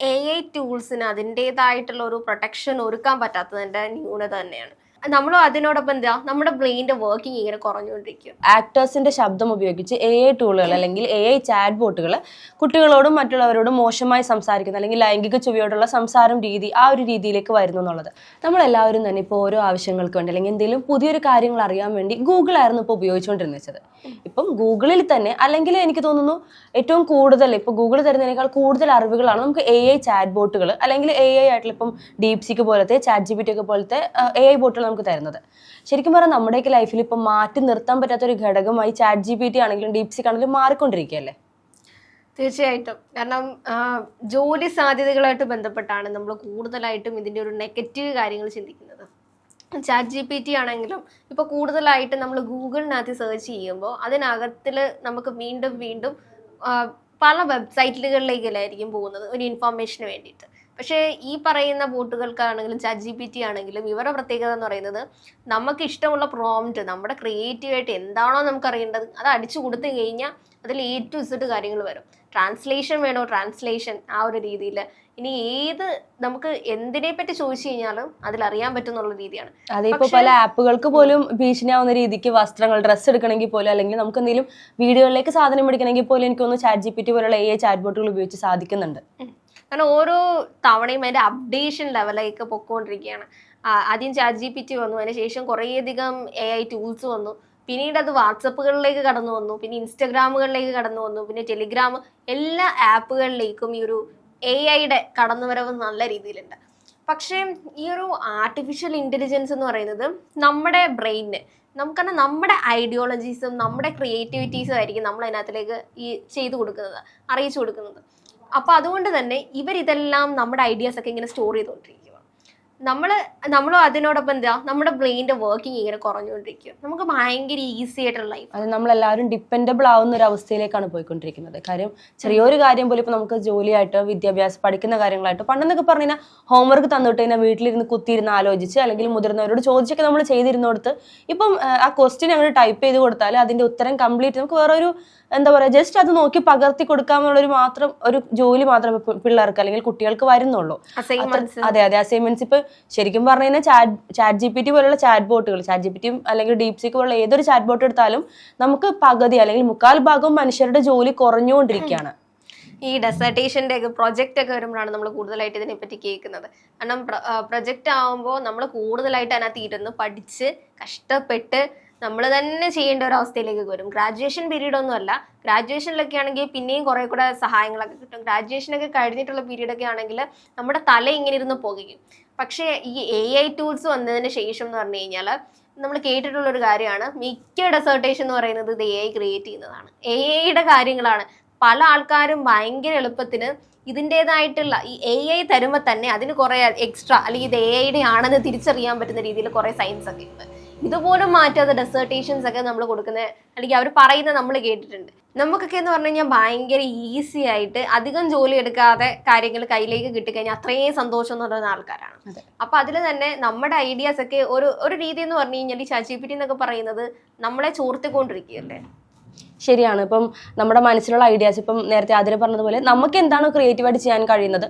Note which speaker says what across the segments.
Speaker 1: A I ടൂൾസിന് അതിന്റെതായിട്ടുള്ള ഒരു protection ഒരുക്കാൻ പറ്റാത്തതിന്റെ ന്യൂനത തന്നെയാണ്. നമ്മൾ അതിനോടൊപ്പം എന്താ? നമ്മുടെ ബ്രെയിനിന്റെ വർക്കിംഗ് ഇങ്ങനെ കുറഞ്ഞുകൊണ്ടിരിക്കും.
Speaker 2: ആക്ടേഴ്സിന്റെ ശബ്ദം ഉപയോഗിച്ച് എ ഐ ടൂളുകൾ അല്ലെങ്കിൽ എ ഐ ചാറ്റ് ബോട്ടുകൾ കുട്ടികളോടും മറ്റുള്ളവരോടും മോശമായി സംസാരിക്കുന്ന അല്ലെങ്കിൽ ലൈംഗിക ചുവയോടുള്ള സംസാരം രീതി ആ ഒരു രീതിയിലേക്ക് വരുന്നു എന്നുള്ളത്. നമ്മളെല്ലാവരും തന്നെ ഇപ്പോൾ ഓരോ ആവശ്യങ്ങൾക്ക് വേണ്ടി അല്ലെങ്കിൽ എന്തെങ്കിലും പുതിയൊരു കാര്യങ്ങൾ അറിയാൻ വേണ്ടി ഗൂഗിൾ ആയിരുന്നു ഇപ്പോൾ ഉപയോഗിച്ചുകൊണ്ടിരുന്നത് ഇപ്പം ഗൂഗിളിൽ തന്നെ അല്ലെങ്കിൽ എനിക്ക് തോന്നുന്നു ഏറ്റവും കൂടുതൽ ഇപ്പൊ ഗൂഗിൾ തരുന്നതിനേക്കാൾ കൂടുതൽ അറിവുകളാണ് നമുക്ക് എ ഐ ചാറ്റ് ബോട്ടുകൾ അല്ലെങ്കിൽ എ ഐ ആയിട്ടുള്ള ഇപ്പം ഡീപ് സിക്ക് പോലത്തെ ചാറ്റ് ജി പി ടി ഒക്കെ പോലത്തെ എ ഐ ബോട്ടുകൾ നമുക്ക് തരുന്നത്. ശരിക്കും പറഞ്ഞാൽ നമ്മുടെയൊക്കെ ലൈഫിൽ ഇപ്പം മാറ്റി നിർത്താൻ പറ്റാത്ത ഒരു ഘടകമായി ചാറ്റ് ജി പി ടി ആണെങ്കിലും ഡീപ് സിക്ക് ആണെങ്കിലും മാറിക്കൊണ്ടിരിക്കുകയല്ലേ?
Speaker 1: തീർച്ചയായിട്ടും. കാരണം ജോലി സാധ്യതകളായിട്ട് ബന്ധപ്പെട്ടാണ് നമ്മൾ കൂടുതലായിട്ടും ഇതിന്റെ ഒരു നെഗറ്റീവ് കാര്യങ്ങൾ ചിന്തിക്കുന്നത്. ചാറ്റ് ജി പി ടി ആണെങ്കിലും ഇപ്പൊ കൂടുതലായിട്ട് നമ്മൾ ഗൂഗിളിനകത്ത് സെർച്ച് ചെയ്യുമ്പോൾ അതിനകത്തിൽ നമുക്ക് വീണ്ടും വീണ്ടും പല വെബ്സൈറ്റുകളിലേക്കല്ലായിരിക്കും പോകുന്നത് ഒരു ഇൻഫോർമേഷന് വേണ്ടിയിട്ട്. പക്ഷേ ഈ പറയുന്ന ബോട്ടുകൾക്കാണെങ്കിലും ചാറ്റ് ജി പി ടി ആണെങ്കിലും ഇവരുടെ പ്രത്യേകത എന്ന് പറയുന്നത് നമുക്ക് ഇഷ്ടമുള്ള പ്രോംപ്റ്റ് നമ്മുടെ ക്രിയേറ്റീവായിട്ട് എന്താണോ നമുക്ക് അറിയേണ്ടത് അത് അടിച്ചു കൊടുത്തു കഴിഞ്ഞാൽ അതിൽ എ ടു ഇസഡ് കാര്യങ്ങൾ വരും. ട്രാൻസ്ലേഷൻ വേണോ? ട്രാൻസ്ലേഷൻ ആ ഒരു രീതിയിൽ. ഇനി ഏത് നമുക്ക് എന്തിനെ പറ്റി ചോദിച്ചു കഴിഞ്ഞാലും അതിൽ അറിയാൻ പറ്റുന്നുള്ള രീതിയാണ്.
Speaker 2: അതിപ്പോ പല ആപ്പുകൾക്ക് പോലും ഭീഷണിയാവുന്ന രീതിക്ക് വസ്ത്രങ്ങൾ ഡ്രസ്സ് എടുക്കണമെങ്കിൽ പോലും അല്ലെങ്കിൽ നമുക്ക് എന്തെങ്കിലും വീടുകളിലേക്ക് സാധനം മേടിക്കണമെങ്കിൽ പോലും എനിക്കൊന്ന് ചാറ്റ് ജി പി ടി പോലുള്ള എ ചാറ്റ് ബോട്ടുകൾ ഉപയോഗിച്ച് സാധിക്കുന്നുണ്ട്.
Speaker 1: കാരണം ഓരോ തവണയും അതിന്റെ അപ്ഡേഷൻ ലെവലേക്ക് പൊക്കോണ്ടിരിക്കുകയാണ്. ആദ്യം ചാറ്റ് ജി പി ടി വന്നു. അതിന് ശേഷം കുറേയധികം എ ഐ ടൂൾസ് വന്നു. പിന്നീട് അത് വാട്സപ്പുകളിലേക്ക് കടന്നു വന്നു. പിന്നെ ഇൻസ്റ്റഗ്രാമുകളിലേക്ക് കടന്നു വന്നു. പിന്നെ ടെലിഗ്രാം എല്ലാ ആപ്പുകളിലേക്കും ഈ ഒരു എ ഐയുടെ കടന്നുവരവ് നല്ല രീതിയിലുണ്ട്. പക്ഷേ ഈ ഒരു ആർട്ടിഫിഷ്യൽ ഇന്റലിജൻസ് എന്ന് പറയുന്നത് നമ്മുടെ ബ്രെയിനിന് നമുക്കന്നെ നമ്മുടെ ഐഡിയോളജീസും നമ്മുടെ ക്രിയേറ്റിവിറ്റീസും ആയിരിക്കും നമ്മൾ അതിനകത്തിലേക്ക് ഈ ചെയ്തു കൊടുക്കുന്നത് അറിയിച്ചു കൊടുക്കുന്നത്. അപ്പോൾ അതുകൊണ്ട് തന്നെ ഇവരിതെല്ലാം നമ്മുടെ ഐഡിയാസ് ഒക്കെ ഇങ്ങനെ സ്റ്റോർ ചെയ്തുകൊണ്ടിരിക്കുക നമ്മൾ നമ്മളും അതിനോടൊപ്പം എന്താ നമ്മുടെ ബ്രെയിനിന്റെ വർക്കിംഗ് ഇങ്ങനെ കുറഞ്ഞുകൊണ്ടിരിക്കും. നമുക്ക് ഭയങ്കര ഈസി ആയിട്ടുള്ള ലൈഫ്
Speaker 2: അത് നമ്മളെല്ലാവരും ഡിപ്പെൻഡബിൾ ആവുന്ന ഒരു അവസ്ഥയിലേക്കാണ് പോയിക്കൊണ്ടിരിക്കുന്നത്. കാര്യം ചെറിയൊരു കാര്യം പോലും ഇപ്പം നമുക്ക് ജോലിയായിട്ടോ വിദ്യാഭ്യാസം പഠിക്കുന്ന കാര്യങ്ങളായിട്ടോ പണ്ടെന്നൊക്കെ പറഞ്ഞു കഴിഞ്ഞാൽ ഹോംവർക്ക് തന്നിട്ട് കഴിഞ്ഞാൽ വീട്ടിലിരുന്ന് കുത്തിയിരുന്ന് ആലോചിച്ച് അല്ലെങ്കിൽ മുതിർന്നവരോട് ചോദിച്ചൊക്കെ നമ്മൾ ചെയ്തിരുന്നോടത്ത് ഇപ്പം ആ, ക്വസ്റ്റ്യൻ അങ്ങോട്ട് ടൈപ്പ് ചെയ്ത് കൊടുത്താൽ അതിന്റെ ഉത്തരം കംപ്ലീറ്റ് നമുക്ക് വേറൊരു എന്താ പറയുക ജസ്റ്റ് അത് നോക്കി പകർത്തി കൊടുക്കാമെന്നുള്ളൊരു മാത്രം ഒരു ജോലി മാത്രമേ പിള്ളേർക്ക് അല്ലെങ്കിൽ കുട്ടികൾക്ക് വരുന്നുള്ളൂ. അതെ അതെ അസൈൻമെന്റ്സ് ഇപ്പൊ ശരിക്കും പറഞ്ഞു കഴിഞ്ഞാൽ chat chat G P T പോലുള്ള ചാറ്റ് ബോട്ടുകൾ ചാറ്റ് ജി പി ടിയും അല്ലെങ്കിൽ ഡീപ് സീക്ക് പോലുള്ള ഏതൊരു ചാറ്റ് ബോട്ട് എടുത്താലും നമുക്ക് പകുതി അല്ലെങ്കിൽ മുക്കാൽ ഭാഗം മനുഷ്യരുടെ ജോലി കുറഞ്ഞുകൊണ്ടിരിക്കുകയാണ്.
Speaker 1: ഈ ഡെസർട്ടേഷന്റെ ഒക്കെ പ്രൊജക്റ്റ് ഒക്കെ വരുമ്പോഴാണ് നമ്മൾ കൂടുതലായിട്ട് ഇതിനെപ്പറ്റി കേൾക്കുന്നത്. കാരണം പ്രൊജക്റ്റ് ആകുമ്പോൾ നമ്മൾ കൂടുതലായിട്ട് അതിനകത്ത് ഇരുന്ന് പഠിച്ച് കഷ്ടപ്പെട്ട് നമ്മൾ തന്നെ ചെയ്യേണ്ട ഒരു അവസ്ഥയിലേക്ക് വരും. ഗ്രാജുവേഷൻ പീരീഡ് ഒന്നും അല്ല. ഗ്രാജുവേഷനിലൊക്കെ ആണെങ്കിൽ പിന്നെയും കുറേ കൂടെ സഹായങ്ങളൊക്കെ കിട്ടും. ഗ്രാജുവേഷനൊക്കെ കഴിഞ്ഞിട്ടുള്ള പീരീഡ് ഒക്കെ ആണെങ്കിൽ നമ്മുടെ തല ഇങ്ങനെ ഇരുന്ന് പോകുകയും പക്ഷേ ഈ എ ഐ ടൂൾസ് വന്നതിന് ശേഷം എന്ന് പറഞ്ഞു കഴിഞ്ഞാൽ നമ്മൾ കേട്ടിട്ടുള്ള ഒരു കാര്യമാണ്. മിക്ക ഡെസേർട്ടേഷൻ എന്ന് പറയുന്നത് ഇത് എ ഐ ക്രിയേറ്റ് ചെയ്യുന്നതാണ്. എ ഐയുടെ കാര്യങ്ങളാണ്. പല ആൾക്കാരും ഭയങ്കര എളുപ്പത്തിന് ഇതിന്റെതായിട്ടുള്ള ഈ എ ഐ തരുമ്പോൾ തന്നെ അതിന് കുറേ എക്സ്ട്രാ അല്ലെങ്കിൽ ഇത് എ ഐയുടെ ആണെന്ന് തിരിച്ചറിയാൻ പറ്റുന്ന രീതിയിൽ കുറേ സയൻസ് ഒക്കെ ഉണ്ട്. ഇതുപോലും മാറ്റാത്ത ഡെസേർട്ടേഷൻസ് ഒക്കെ നമ്മൾ കൊടുക്കുന്ന അല്ലെങ്കിൽ അവർ പറയുന്നത് നമ്മൾ കേട്ടിട്ടുണ്ട്. നമുക്കൊക്കെ എന്ന് പറഞ്ഞു കഴിഞ്ഞാൽ ഭയങ്കര ഈസി ആയിട്ട് അധികം ജോലി എടുക്കാതെ കാര്യങ്ങൾ കയ്യിലേക്ക് കിട്ടിക്കഴിഞ്ഞാൽ അത്രയും സന്തോഷം എന്ന് പറയുന്ന ആൾക്കാരാണ്. അപ്പൊ അതിൽ തന്നെ നമ്മുടെ ഐഡിയാസ് ഒക്കെ ഒരു ഒരു രീതി എന്ന് പറഞ്ഞു കഴിഞ്ഞാൽ ഈ ചാച്ചിപ്പിറ്റി എന്നൊക്കെ പറയുന്നത് നമ്മളെ ചോർത്തിക്കൊണ്ടിരിക്കുകയല്ലേ?
Speaker 2: ശരിയാണ്. ഇപ്പം നമ്മുടെ മനസ്സിലുള്ള ഐഡിയാസ് ഇപ്പം നേരത്തെ അതിൽ പറഞ്ഞതുപോലെ നമുക്ക് എന്താണ് ക്രിയേറ്റീവായിട്ട് ചെയ്യാൻ കഴിയുന്നത്?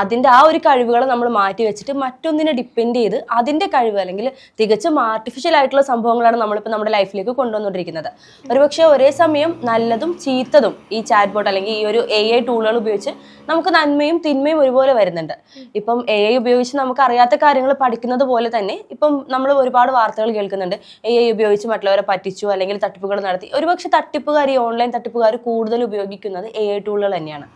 Speaker 2: അതിന്റെ ആ ഒരു കഴിവുകൾ നമ്മൾ മാറ്റി വെച്ചിട്ട് മറ്റൊന്നിനെ ഡിപ്പെൻഡ് ചെയ്ത് അതിന്റെ കഴിവ് അല്ലെങ്കിൽ തികച്ചും ആർട്ടിഫിഷ്യൽ ആയിട്ടുള്ള സംഭവങ്ങളാണ് നമ്മളിപ്പോൾ നമ്മുടെ ലൈഫിലേക്ക് കൊണ്ടുവന്നുകൊണ്ടിരിക്കുന്നത്. ഒരുപക്ഷെ ഒരേ സമയം നല്ലതും ചീത്തതും ഈ ചാറ്റ് ബോട്ട് അല്ലെങ്കിൽ ഈ ഒരു എ ഐ ടൂളുകൾ ഉപയോഗിച്ച് നമുക്ക് നന്മയും തിന്മയും ഒരുപോലെ വരുന്നുണ്ട്. ഇപ്പം എ ഐ ഉപയോഗിച്ച് നമുക്ക് അറിയാത്ത കാര്യങ്ങൾ പഠിക്കുന്നത് പോലെ തന്നെ ഇപ്പം നമ്മൾ ഒരുപാട് വാർത്തകൾ കേൾക്കുന്നുണ്ട്. എ ഐ ഉപയോഗിച്ച് മറ്റുള്ളവരെ പറ്റിച്ചു അല്ലെങ്കിൽ തട്ടിപ്പുകൾ നടത്തി. ഒരുപക്ഷെ തട്ടിപ്പുകാർ ഈ ഓൺലൈൻ തട്ടിപ്പുകാർ കൂടുതൽ ഉപയോഗിക്കുന്നത് എ ഐ ടൂളുകൾ തന്നെയാണ്.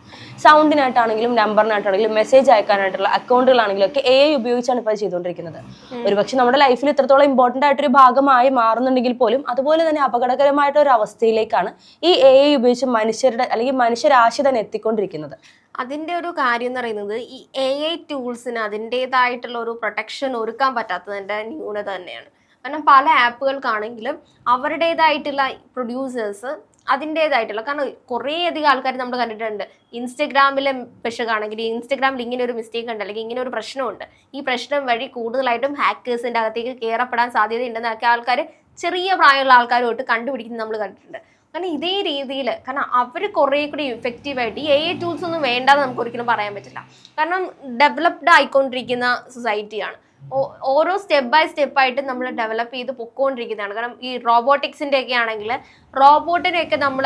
Speaker 2: സൗണ്ടിനായിട്ടാണെങ്കിലും നമ്പറിനായിട്ടാണെങ്കിലും മെസ്സേജ് അയക്കാനായിട്ടുള്ള അക്കൗണ്ടുകളാണെങ്കിലും ഒക്കെ എ ഐ ഉപയോഗിച്ചാണ് ഇപ്പോൾ ചെയ്തുകൊണ്ടിരിക്കുന്നത്. ഒരുപക്ഷെ നമ്മുടെ ലൈഫിൽ ഇത്രത്തോളം ഇമ്പോർട്ടന്റ് ആയിട്ടൊരു ഭാഗമായി മാറുന്നുണ്ടെങ്കിൽ പോലും അതുപോലെ തന്നെ അപകടകരമായിട്ടൊരു ഒരു അവസ്ഥയിലേക്കാണ് ഈ എ ഐ ഉപയോഗിച്ച് മനുഷ്യരുടെ അല്ലെങ്കിൽ മനുഷ്യരാശി തന്നെ എത്തിക്കൊണ്ടിരിക്കുന്നത്.
Speaker 1: അതിന്റെ ഒരു കാര്യം എന്ന് പറയുന്നത് ഈ എ ഐ ടൂൾസിന് അതിന്റെതായിട്ടുള്ള ഒരു പ്രൊട്ടക്ഷൻ ഒരുക്കാൻ പറ്റാത്തതിന്റെ ന്യൂനത തന്നെയാണ്. കാരണം പല ആപ്പുകൾക്കാണെങ്കിലും അവരുടേതായിട്ടുള്ള പ്രൊഡ്യൂസേഴ്സ് അതിന്റെതായിട്ടുള്ള കാരണം കുറേ അധികം ആൾക്കാർ നമ്മൾ കണ്ടിട്ടുണ്ട്. ഇൻസ്റ്റഗ്രാമിലെ പെഷകാണെങ്കിൽ ഇൻസ്റ്റഗ്രാമിൽ ഇങ്ങനെ ഒരു മിസ്റ്റേക്ക് ഉണ്ട് അല്ലെങ്കിൽ ഇങ്ങനെ ഒരു പ്രശ്നമുണ്ട്. ഈ പ്രശ്നം വഴി കൂടുതലായിട്ടും ഹാക്കേഴ്സിന്റെ അകത്തേക്ക് കയറപ്പെടാൻ സാധ്യതയുണ്ടെന്നൊക്കെ ആൾക്കാർ ചെറിയ പ്രായമുള്ള ആൾക്കാരുമായിട്ട് കണ്ടുപിടിക്കുന്നത് നമ്മൾ കണ്ടിട്ടുണ്ട്. കാരണം ഇതേ രീതിയിൽ കാരണം അവർ കുറേ കൂടി ഇഫക്റ്റീവായിട്ട് ഈ എ ടൂൾസ് ഒന്നും വേണ്ടെന്ന് നമുക്ക് ഒരിക്കലും പറയാൻ പറ്റില്ല. കാരണം ഡെവലപ്ഡ് ആയിക്കൊണ്ടിരിക്കുന്ന സൊസൈറ്റിയാണ് ഓരോ സ്റ്റെപ്പ് ബൈ സ്റ്റെപ്പ് ആയിട്ട് നമ്മൾ ഡെവലപ്പ് ചെയ്ത് പൊക്കോണ്ടിരിക്കുന്നതാണ്. കാരണം ഈ റോബോട്ടിക്സിന്റെ ഒക്കെ ആണെങ്കിൽ റോബോട്ടിനെയൊക്കെ നമ്മൾ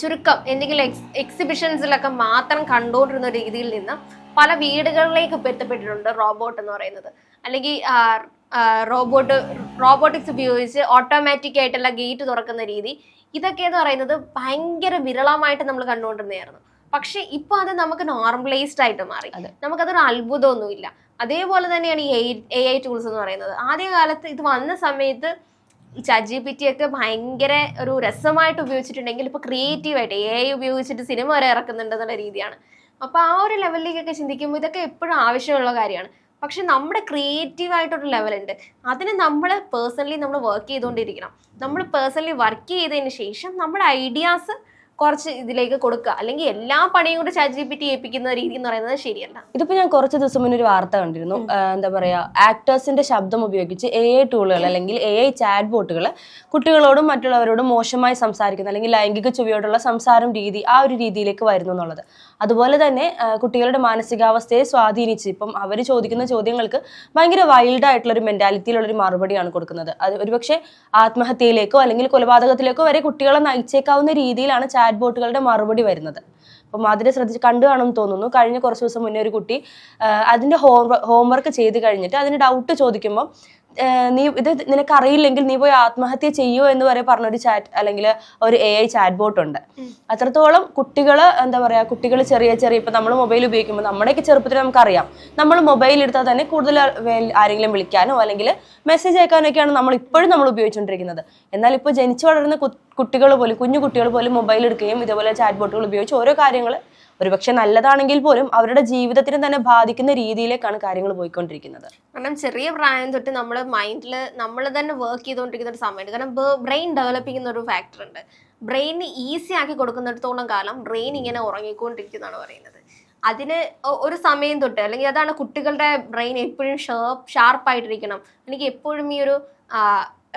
Speaker 1: ചുരുക്കം എന്തെങ്കിലും എക്സ് എക്സിബിഷൻസിലൊക്കെ മാത്രം കണ്ടുകൊണ്ടിരുന്ന രീതിയിൽ നിന്ന് പല വീടുകളിലേക്ക് എത്തപ്പെട്ടിട്ടുണ്ട് റോബോട്ട് എന്ന് പറയുന്നത്. അല്ലെങ്കിൽ റോബോട്ട് റോബോട്ടിക്സ് ഉപയോഗിച്ച് ഓട്ടോമാറ്റിക് ആയിട്ടുള്ള ഗേറ്റ് തുറക്കുന്ന രീതി. ഇതൊക്കെ എന്ന് പറയുന്നത് ഭയങ്കര വിരളമായിട്ട് നമ്മൾ കണ്ടുകൊണ്ടിരുന്നതായിരുന്നു. പക്ഷെ ഇപ്പൊ അത് നമുക്ക് നോർമലൈസ്ഡ് ആയിട്ട് മാറി. നമുക്കതൊരു അത്ഭുതമൊന്നുമില്ല. അതേപോലെ തന്നെയാണ് ഈ എ ഐ ടൂൾസ് എന്ന് പറയുന്നത്. ആദ്യകാലത്ത് ഇത് വന്ന സമയത്ത് ചാറ്റ് ജി പി ടി ഒക്കെ ഭയങ്കര ഒരു രസമായിട്ട് ഉപയോഗിച്ചിട്ടുണ്ടെങ്കിൽ ഇപ്പോൾ ക്രിയേറ്റീവായിട്ട് എ ഐ ഉപയോഗിച്ചിട്ട് സിനിമ വരെ ഇറക്കുന്നുണ്ട് എന്നുള്ള രീതിയാണ്. അപ്പോൾ ആ ഒരു ലെവലിലേക്കൊക്കെ ചിന്തിക്കുമ്പോൾ ഇതൊക്കെ എപ്പോഴും ആവശ്യമുള്ള കാര്യമാണ്. പക്ഷെ നമ്മുടെ ക്രിയേറ്റീവ് ആയിട്ടൊരു ലെവൽ ഉണ്ട്. അതിന് നമ്മൾ പേഴ്സണലി നമ്മൾ വർക്ക് ചെയ്തുകൊണ്ടിരിക്കണം. നമ്മൾ പേഴ്സണലി വർക്ക് ചെയ്തതിന് ശേഷം നമ്മുടെ ഐഡിയാസ് കുറച്ച് ഇതിലേക്ക് കൊടുക്കുക. അല്ലെങ്കിൽ എല്ലാ പണിയും കൂടെ ചാറ്റ് ജി പി ടി ഏൽപ്പിക്കുന്ന രീതി എന്ന് പറയുന്നത് ശരിയല്ല.
Speaker 2: ഇതിപ്പോ ഞാൻ കുറച്ച് ദിവസം മുന്നേ ഒരു വാർത്ത കണ്ടിരുന്നു. എന്താ പറയാ ആക്ടേഴ്സിന്റെ ശബ്ദം ഉപയോഗിച്ച് എ ഐ ടൂളുകൾ അല്ലെങ്കിൽ എ ഐ ചാറ്റ് ബോട്ടുകൾ കുട്ടികളോടും മറ്റുള്ളവരോടും മോശമായി സംസാരിക്കുന്ന അല്ലെങ്കിൽ ലൈംഗിക ചുവയോടുള്ള സംസാരം രീതി ആ ഒരു രീതിയിലേക്ക് വരുന്നു എന്നുള്ളത്. അതുപോലെ തന്നെ കുട്ടികളുടെ മാനസികാവസ്ഥയെ സ്വാധീനിച്ച് ഇപ്പം അവർ ചോദിക്കുന്ന ചോദ്യങ്ങൾക്ക് ഭയങ്കര വൈൽഡ് ആയിട്ടുള്ള ഒരു മെന്റാലിറ്റിയിലുള്ള ഒരു മറുപടിയാണ് കൊടുക്കുന്നത്. അത് ഒരുപക്ഷെ ആത്മഹത്യയിലേക്കോ അല്ലെങ്കിൽ കൊലപാതകത്തിലേക്കോ വരെ കുട്ടികളെ നയിച്ചേക്കാവുന്ന രീതിയിലാണ് ചാറ്റ് ബോട്ടുകളുടെ മറുപടി വരുന്നത്. അപ്പം അതിനെ ശ്രദ്ധിച്ച് കണ്ടു കാണുമെന്ന് തോന്നുന്നു. കഴിഞ്ഞ കുറച്ച് ദിവസം മുന്നേ ഒരു കുട്ടി അതിന്റെ ഹോം ഹോംവർക്ക് ചെയ്ത് കഴിഞ്ഞിട്ട് അതിന് ഡൗട്ട് ചോദിക്കുമ്പോൾ നീ ഇത് നിനക്ക് അറിയില്ലെങ്കിൽ നീ പോയി ആത്മഹത്യ ചെയ്യുമോ എന്ന് വരെ പറഞ്ഞൊരു ചാറ്റ് അല്ലെങ്കിൽ ഒരു എ ഐ ചാറ്റ് ബോട്ട് ഉണ്ട് അത്രത്തോളം കുട്ടികൾ എന്താ പറയുക കുട്ടികൾ ചെറിയ ചെറിയ ഇപ്പം നമ്മൾ മൊബൈൽ ഉപയോഗിക്കുമ്പോൾ നമ്മുടെയൊക്കെ ചെറുപ്പത്തിൽ നമുക്കറിയാം. നമ്മൾ മൊബൈൽ എടുത്താൽ തന്നെ കൂടുതൽ ആരെങ്കിലും വിളിക്കാനോ അല്ലെങ്കിൽ മെസ്സേജ് അയക്കാനൊക്കെയാണ് നമ്മൾ ഇപ്പോഴും നമ്മൾ ഉപയോഗിച്ചുകൊണ്ടിരിക്കുന്നത്. എന്നാൽ ഇപ്പോൾ ജനിച്ചു വളരുന്ന കുട്ടികൾ പോലും കുഞ്ഞു കുട്ടികൾ പോലും മൊബൈൽ എടുക്കുകയും ഇതുപോലെ ചാറ്റ് ബോട്ടുകൾ ഉപയോഗിച്ച് ഓരോ കാര്യങ്ങൾ ഒരുപക്ഷെ നല്ലതാണെങ്കിൽ പോലും അവരുടെ ജീവിതത്തിനെ തന്നെ ബാധിക്കുന്ന രീതിയിലേക്കാണ് കാര്യങ്ങൾ പോയിക്കൊണ്ടിരിക്കുന്നത്.
Speaker 1: കാരണം ചെറിയ പ്രായം തൊട്ട് നമ്മൾ മൈൻഡിൽ നമ്മൾ തന്നെ വർക്ക് ചെയ്തുകൊണ്ടിരിക്കുന്ന ഒരു സമയമുണ്ട്. കാരണം ബ്രെയിൻ ഡെവലപ്പ് ചെയ്യുന്ന ഒരു ഫാക്ടർ ഉണ്ട്. ബ്രെയിൻ ഈസി ആക്കി കൊടുക്കുന്നിടത്തോളം കാലം ബ്രെയിൻ ഇങ്ങനെ ഉറങ്ങിക്കൊണ്ടിരിക്കുന്നതാണ് പറയുന്നത്. അതിന് ഒരു സമയം തൊട്ട് അല്ലെങ്കിൽ അതാണ് കുട്ടികളുടെ ബ്രെയിൻ എപ്പോഴും ഷാർപ്പ് ഷാർപ്പായിട്ടിരിക്കണം എനിക്ക് എപ്പോഴും ഈ ഒരു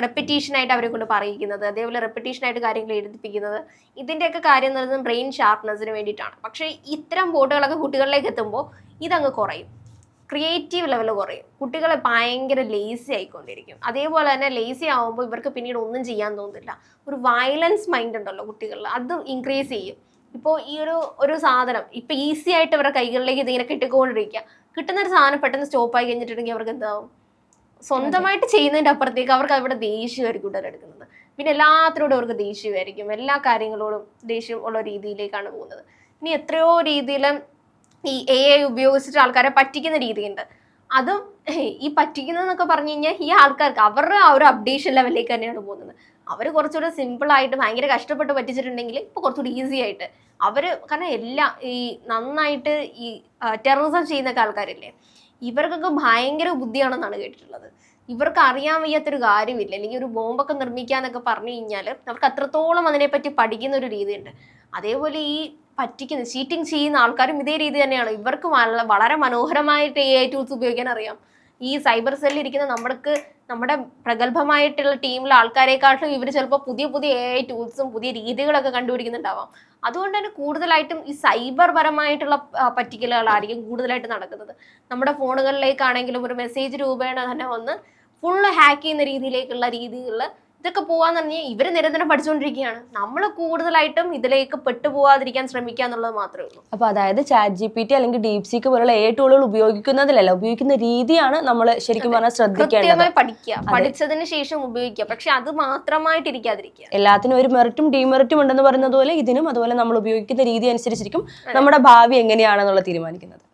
Speaker 1: റെപ്പിറ്റീഷനായിട്ട് അവരെ കൊണ്ട് പറയിക്കുന്നത് അതേപോലെ റെപ്പിറ്റീഷനായിട്ട് കാര്യങ്ങൾ എഴുതിപ്പിക്കുന്നത് ഇതിന്റെയൊക്കെ കാര്യം എന്ന് പറയുന്നത് ബ്രെയിൻ ഷാർപ്നെസ്സിന് വേണ്ടിയിട്ടാണ്. പക്ഷേ ഇത്തരം ബോട്ടുകളൊക്കെ കുട്ടികളിലേക്ക് എത്തുമ്പോൾ ഇതങ്ങ് കുറയും. ക്രിയേറ്റീവ് ലെവൽ കുറയും. കുട്ടികൾ ഭയങ്കര ലേസി ആയിക്കൊണ്ടിരിക്കും. അതേപോലെ തന്നെ ലേസി ആവുമ്പോൾ ഇവർക്ക് പിന്നീട് ഒന്നും ചെയ്യാൻ തോന്നില്ല ഒരു വയലൻസ് മൈൻഡ് ഉണ്ടല്ലോ കുട്ടികളിൽ അത് ഇൻക്രീസ് ചെയ്യും. ഇപ്പോൾ ഈ ഒരു ഒരു സാധനം ഇപ്പൊ ഈസി ആയിട്ട് ഇവരുടെ കൈകളിലേക്ക് ഇതിങ്ങനെ കിട്ടിക്കൊണ്ടിരിക്കുക. കിട്ടുന്ന ഒരു സാധനം പെട്ടെന്ന് സ്റ്റോപ്പ് ആയി കഴിഞ്ഞിട്ടുണ്ടെങ്കിൽ അവർക്ക് എന്താവും? സ്വന്തമായിട്ട് ചെയ്യുന്നതിന്റെ അപ്പുറത്തേക്ക് അവർക്ക് അവരുടെ ദേഷ്യമായിരിക്കും ഉടലെടുക്കുന്നത് പിന്നെ എല്ലാത്തിനോടും അവർക്ക് ദേഷ്യമായിരിക്കും. എല്ലാ കാര്യങ്ങളോടും ദേഷ്യം ഉള്ള രീതിയിലേക്കാണ് പോകുന്നത്. ഇനി എത്രയോ രീതിയിൽ ഈ എ ഐ ഉപയോഗിച്ചിട്ട് ആൾക്കാരെ പറ്റിക്കുന്ന രീതിയുണ്ട്. അതും ഈ പറ്റിക്കുന്നതെന്നൊക്കെ പറഞ്ഞു കഴിഞ്ഞാൽ ഈ ആൾക്കാർക്ക് അവരുടെ ആ ഒരു അപ്ഡേഷൻ ലെവലിലേക്ക് തന്നെയാണ് പോകുന്നത്. അവർ കുറച്ചുകൂടെ സിമ്പിളായിട്ട് ഭയങ്കര കഷ്ടപ്പെട്ട് പറ്റിച്ചിട്ടുണ്ടെങ്കിൽ ഇപ്പോൾ കുറച്ചുകൂടി ഈസി ആയിട്ട് അവർ കാരണം എല്ലാ ഈ നന്നായിട്ട് ഈ ടെററിസം ചെയ്യുന്നൊക്കെ ആൾക്കാരില്ലേ ഇവർക്കൊക്കെ ഭയങ്കര ബുദ്ധിയാണെന്നാണ് കേട്ടിട്ടുള്ളത്. ഇവർക്ക് അറിയാൻ വയ്യാത്തൊരു കാര്യമില്ല. അല്ലെങ്കിൽ ഒരു ബോംബൊക്കെ നിർമ്മിക്കാന്നൊക്കെ പറഞ്ഞു കഴിഞ്ഞാൽ അവർക്ക് അത്രത്തോളം അതിനെപ്പറ്റി പഠിക്കുന്ന ഒരു രീതിയുണ്ട്. അതേപോലെ ഈ പറ്റിക്കുന്ന ചീറ്റിംഗ് ചെയ്യുന്ന ആൾക്കാരും ഇതേ രീതി തന്നെയാണ്. ഇവർക്ക് വളരെ മനോഹരമായിട്ട് എ ഐ ടൂൾസ് ഉപയോഗിക്കാൻ അറിയാം. ഈ സൈബർ സെല്ലിൽ ഇരിക്കുന്ന നമ്മൾക്ക് നമ്മുടെ പ്രഗത്ഭമായിട്ടുള്ള ടീമിലെ ആൾക്കാരെക്കാട്ടിലും ഇവർ ചിലപ്പോൾ പുതിയ പുതിയ എ ഐ ടൂൾസും പുതിയ രീതികളൊക്കെ കണ്ടുപിടിക്കുന്നുണ്ടാവാം. അതുകൊണ്ട് തന്നെ കൂടുതലായിട്ടും ഈ സൈബർ പരമായിട്ടുള്ള പറ്റിക്കലുകളായിരിക്കും കൂടുതലായിട്ട് നടക്കുന്നത്. നമ്മുടെ ഫോണുകളിലേക്കാണെങ്കിലും ഒരു മെസ്സേജ് രൂപേണ തന്നെ വന്ന് ഫുള്ള് ഹാക്ക് ചെയ്യുന്ന രീതിയിലേക്കുള്ള രീതികളിൽ ഇതൊക്കെ പോവാന്ന് പറഞ്ഞാൽ ഇവർ നിരന്തരം പഠിച്ചുകൊണ്ടിരിക്കുകയാണ് നമ്മൾ കൂടുതലായിട്ടും ഇതിലേക്ക് പെട്ടുപോവാതിരിക്കാൻ ശ്രമിക്കുക എന്നുള്ളത് മാത്രമേ ഉള്ളൂ.
Speaker 2: അപ്പൊ അതായത് ചാറ്റ് ജി പി ടി അല്ലെങ്കിൽ ഡീപ് സീക്ക് പോലുള്ള എ ടൂളുകൾ ഉപയോഗിക്കുന്നതിലല്ല ഉപയോഗിക്കുന്ന രീതിയാണ് നമ്മൾ ശരിക്കും പറഞ്ഞാൽ ശ്രദ്ധിക്കേണ്ടത്.
Speaker 1: പഠിക്കുക. പഠിച്ചതിന് ശേഷം ഉപയോഗിക്കുക. പക്ഷെ അത് മാത്രമായിട്ടിരിക്കാതിരിക്കുക.
Speaker 2: എല്ലാത്തിനും ഒരു മെറിറ്റും ഡീമെറിറ്റും ഉണ്ടെന്ന് പറയുന്നത് പോലെ ഇതിനും അതുപോലെ നമ്മൾ ഉപയോഗിക്കുന്ന രീതി അനുസരിച്ചിരിക്കും നമ്മുടെ ഭാവി എങ്ങനെയാണെന്നുള്ള തീരുമാനിക്കുന്നത്.